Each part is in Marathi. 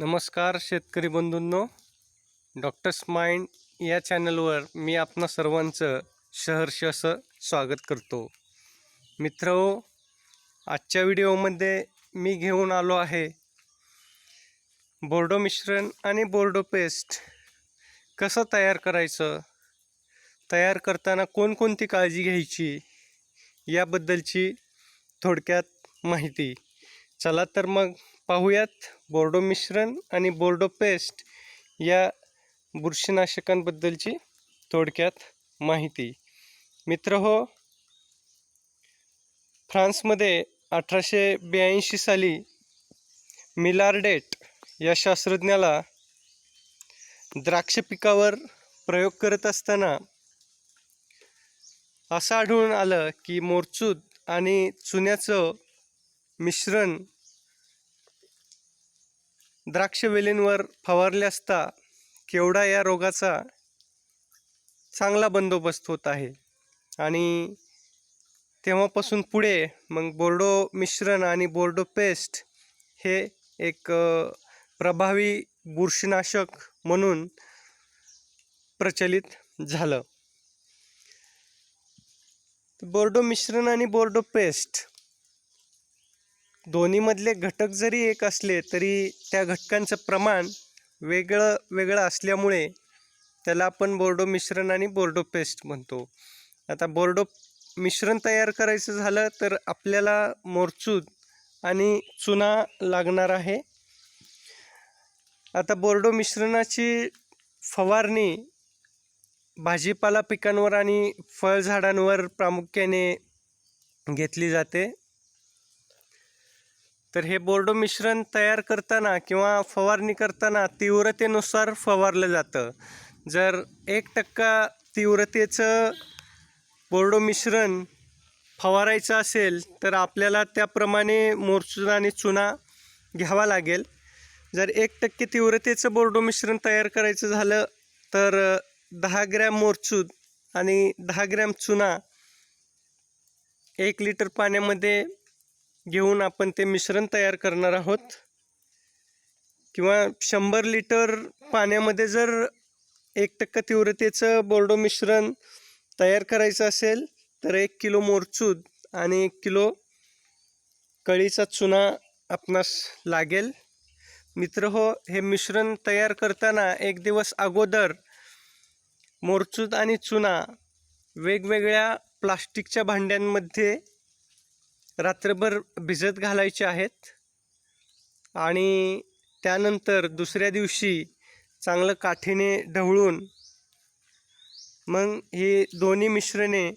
नमस्कार शेतकरी बंधूंनो. डॉक्टर्स माइंड या चॅनलवर मी आपणा सर्वांचं सहर्ष असं स्वागत करतो. मित्र आजच्या व्हिडिओमध्ये मी घेऊन आलो आहे. बोर्डो मिश्रण आणि बोर्डो पेस्ट कसं तयार करायचं? तयार करताना कोणकोणती काळजी घ्यायची? याबद्दलची थोडक्यात माहिती. चला तर मग पाहूयात. बोर्डो मिश्रण आणि बोर्डो पेस्ट या बुरशीनाशकांबद्दलची थोडक्यात माहिती. मित्र हो फ्रान्समध्ये अठराशे ब्याऐंशी साली मिलार्डेट या शास्त्रज्ञाला द्राक्ष पिकावर प्रयोग करत असताना असं आढळून आलं की मोरचूद आणि चुन्याचं मिश्रण द्राक्ष वेलींवर फवारले असता केवढा या रोगाचा चांगला बंदोबस्त होत आहे. आणि तेव्हापासून पुढे मग बोर्डो मिश्रण आणि बोर्डो पेस्ट हे एक प्रभावी बुरशीनाशक म्हणून प्रचलित झालं. बोर्डो मिश्रण आणि बोर्डो पेस्ट दोन्हीमधले घटक जरी एक असले तरी त्या घटकांचं प्रमाण वेगळं वेगळं असल्यामुळे त्याला आपण बोर्डो मिश्रण आणि बोर्डो पेस्ट म्हणतो. आता बोर्डो मिश्रण तयार करायचं झालं तर आपल्याला मोरचूद आणि चुना लागणार आहे. आता बोर्डो मिश्रणाची फवारणी भाजीपाला पिकांवर आणि फळझाडांवर प्रामुख्याने घेतली जाते. तर हे बोर्डो मिश्रण तयार करताना किंवा फवारणी करताना तीव्रतेनुसार फवारलं जातं. जर एक टक्का तीव्रतेचं बोर्डो मिश्रण फवारायचं असेल तर आपल्याला त्याप्रमाणे मोरचूद आणि चुना घ्यावा लागेल. जर एक टक्के तीव्रतेचं बोर्डो मिश्रण तयार करायचं झालं तर दहा ग्रॅम मोरचूद आणि दहा ग्रॅम चुना एक लिटर पाण्यामध्ये घेऊन आपण ते मिश्रण तयार करणार आहोत. किंवा शंभर लिटर पाण्यामध्ये जर एक टक्का तीव्रतेचं बोर्डो मिश्रण तयार करायचं असेल तर एक किलो मोरचूद आणि एक किलो कळीचा चुना आपणास लागेल. मित्र हो हे मिश्रण तयार करताना एक दिवस अगोदर मोरचूद आणि चुना वेगवेगळ्या प्लास्टिकच्या भांड्यांमध्ये रात्रभर भिजत घालायचे आहेत. आणि त्यानंतर दुसऱ्या दिवशी चांगलं काठीने ढवळून मग ही दोन्ही मिश्रणे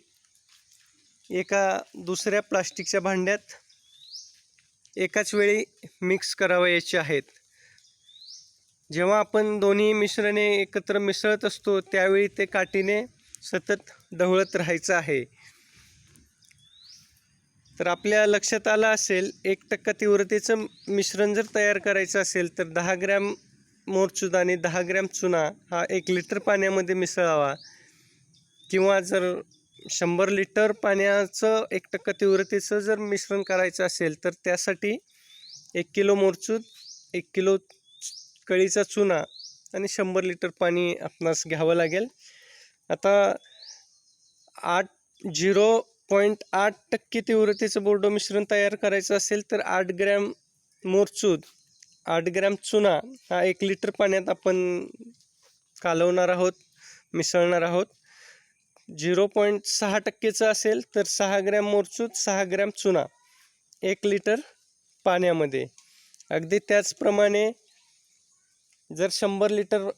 एका दुसऱ्या प्लास्टिकच्या भांड्यात एकाच वेळी मिक्स करावयाची आहेत. जेव्हा आपण दोन्ही मिश्रणे एकत्र मिसळत असतो त्यावेळी ते काठीने सतत ढवळत राहायचं आहे. तर आपल्या लक्षात आलं असेल एक टक्का तीव्रतेचं मिश्रण जर तयार करायचं असेल तर दहा ग्रॅम मोरचूद आणि दहा ग्रॅम चुना हा एक लिटर पाण्यामध्ये मिसळावा. किंवा जर शंभर लिटर पाण्याचं एक टक्का तीव्रतेचं जर मिश्रण करायचं असेल तर त्यासाठी एक किलो मोरचूद एक किलो कळीचा चुना आणि शंभर लिटर पाणी आपणास घ्यावं लागेल. आता आठ झिरो पॉईंट आठ टक्के तीव्रतेचं बोर्डो मिश्रण तयार करायचं असेल तर आठ ग्रॅम मोरचूद आठ ग्रॅम चुना हा एक लिटर पाण्यात आपण कालवणार आहोत मिसळणार आहोत. झिरो पॉईंट सहा टक्केचं असेल तर सहा ग्रॅम मोरचूद सहा ग्रॅम चुना एक लिटर पाण्यामध्ये. अगदी त्याचप्रमाणे जर शंभर लिटर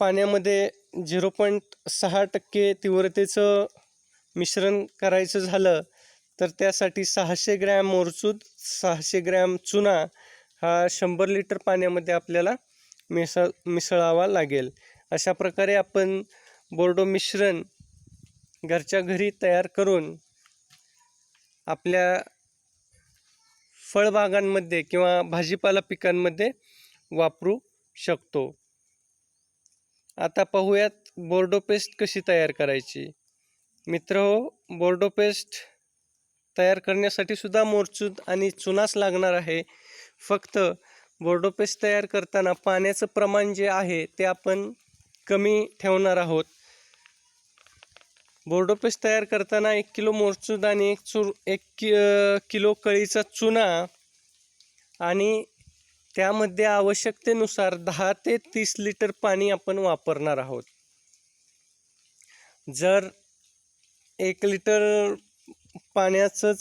पाण्यामध्ये झिरो पॉईंट सहा टक्के तीव्रतेचं मिश्रण करायचं झालं तर त्यासाठी सहाशे ग्रॅम मोरचूद सहाशे ग्रॅम चुना हा शंभर लिटर पाण्यामध्ये आपल्याला मिसळ मिसळावा लागेल. अशा प्रकारे आपण बोर्डो मिश्रण घरच्या घरी तयार करून आपल्या फळबागांमध्ये किंवा भाजीपाला पिकांमध्ये वापरू शकतो. आता पाहूयात बोर्डो पेस्ट कशी तयार करायची. मित्र हो बोर्डो पेस्ट तयार करण्यासाठी सुद्धा मोरचूद आणि चुनाच लागणार आहे. फक्त बोर्डो पेस्ट तयार करताना पाण्याचं प्रमाण जे आहे ते आपण कमी ठेवणार आहोत. बोर्डो पेस्ट तयार करताना एक किलो मोरचूद आणि एक चूर एक कि किलो कळीचा चुना आणि त्यामध्ये आवश्यकतेनुसार दहा ते तीस लिटर पाणी आपण वापरणार आहोत. जर एक लिटर पाण्याचंच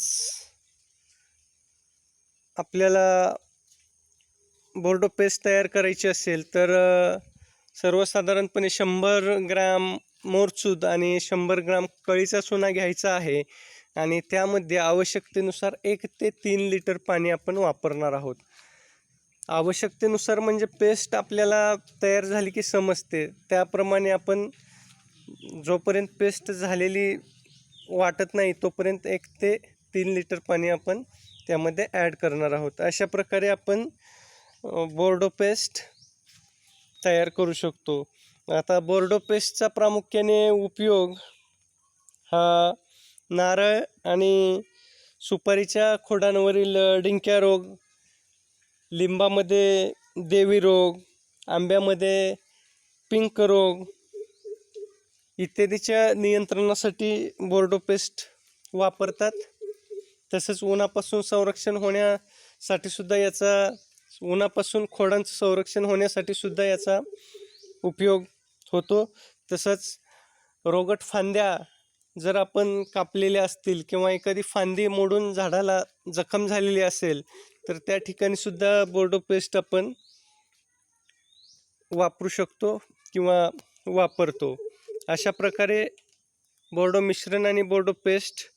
आपल्याला बोर्डो पेस्ट तयार करायची असेल तर सर्वसाधारणपणे शंभर ग्रॅम मोरचूद आणि शंभर ग्राम कळीचा सुना घ्यायचा आहे आणि त्यामध्ये आवश्यकतेनुसार एक ते तीन लिटर पाणी आपण वापरणार आहोत. आवश्यकतेनुसार म्हणजे पेस्ट आपल्याला तयार झाली की समजते. त्याप्रमाणे आपण जोपर्यंत पेस्ट झालेली वाटत नाही तोपर्यंत एक ते तीन लिटर पाणी आपण त्यामध्ये ॲड करणार आहोत. अशा प्रकारे आपण बोर्डो पेस्ट तयार करू शकतो. आता बोर्डो पेस्टचा प्रामुख्याने उपयोग हा नारळ आणि सुपारीच्या खोडांवरील डिंक्या रोग लिंबामध्ये देवी रोग आंब्यामध्ये पिंक रोग इत्यादीच्या नियंत्रणासाठी बोर्डो पेस्ट वापरतात. तसंच उन्हापासून संरक्षण होण्यासाठी सुद्धा याचा उन्हापासून खोडांचं संरक्षण होण्यासाठी सुद्धा याचा उपयोग होतो. तसंच रोगट फांद्या जर आपण कापलेल्या असतील किंवा एखादी फांदी मोडून झाडाला जखम झालेली असेल तर त्या ठिकाणी सुद्धा बोर्डो पेस्ट आपण वापरू शकतो किंवा वापरतो. अशा प्रकारे बोर्डो मिश्रण आणि बोर्डो पेस्ट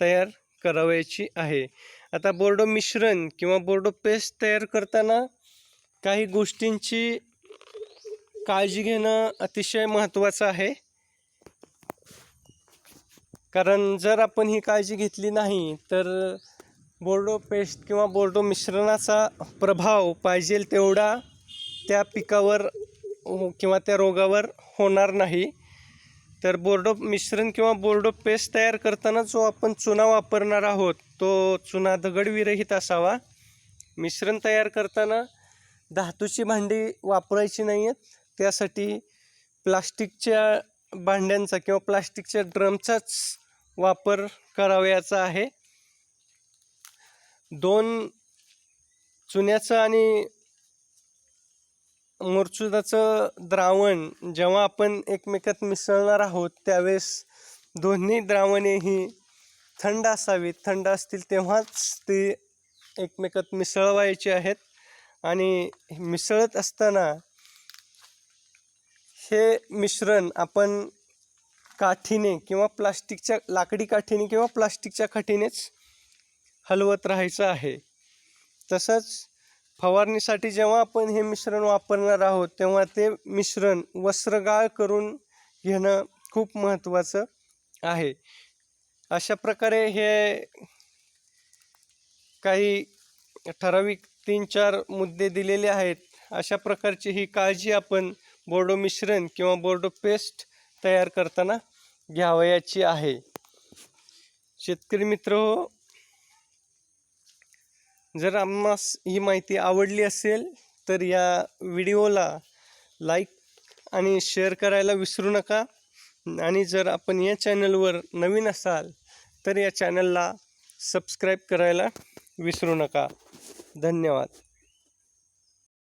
तयार करावयाची आहे. आता बोर्डो मिश्रण किंवा बोर्डो पेस्ट तयार करताना काही गोष्टींची काळजी घेणं अतिशय महत्त्वाचं आहे. कारण जर आपण ही काळजी घेतली नाही तर बोर्डो पेस्ट किंवा बोर्डो मिश्रणाचा प्रभाव पाहिजे तेवढा त्या पिकावर हो- किंवा त्या रोगावर होणार नाही. तर बोर्डो मिश्रण किंवा बोर्डो पेस्ट तयार करताना जो आपण चुना वापरणार आहोत तो चुना दगडविरहित असावा. मिश्रण तयार करताना धातूची भांडी वापरायची नाही आहेत त्यासाठी प्लास्टिकच्या भांड्यांचा किंवा प्लास्टिकच्या ड्रमचाच वापर करावयाचा आहे. दोन चुन्याचं आणि मुरचुदाचं द्रावण जेव्हा आपण एकमेकात मिसळणार आहोत त्यावेळेस दोन्ही द्रावणे ही थंड असावीत. थंड असतील तेव्हाच ती एकमेकात मिसळवायची आहेत. आणि मिसळत असताना हे मिश्रण आपण काठीने किंवा प्लास्टिकच्या लाकडी काठीने किंवा प्लास्टिकच्या काठीनेच हलवत राहायचं आहे. तसंच फवारणीसाठी जेव्हा आपण हे मिश्रण वापरणार आहोत तेव्हा ते मिश्रण वस्त्रगाळ करून घेणं खूप महत्त्वाचं आहे. अशा प्रकारे हे काही ठराविक तीन चार मुद्दे दिलेले आहेत. अशा प्रकारची ही काळजी आपण बोर्डो मिश्रण किंवा बोर्डो पेस्ट तयार करताना घ्यावयाची आहे. शेतकरी मित्र हो जर आम्हास ही माहिती आवडली असेल तर या व्हिडिओला लाईक आणि शेअर करायला विसरू नका. आणि जर आपण या चॅनलवर नवीन असाल तर या चॅनलला सबस्क्राईब करायला विसरू नका. धन्यवाद.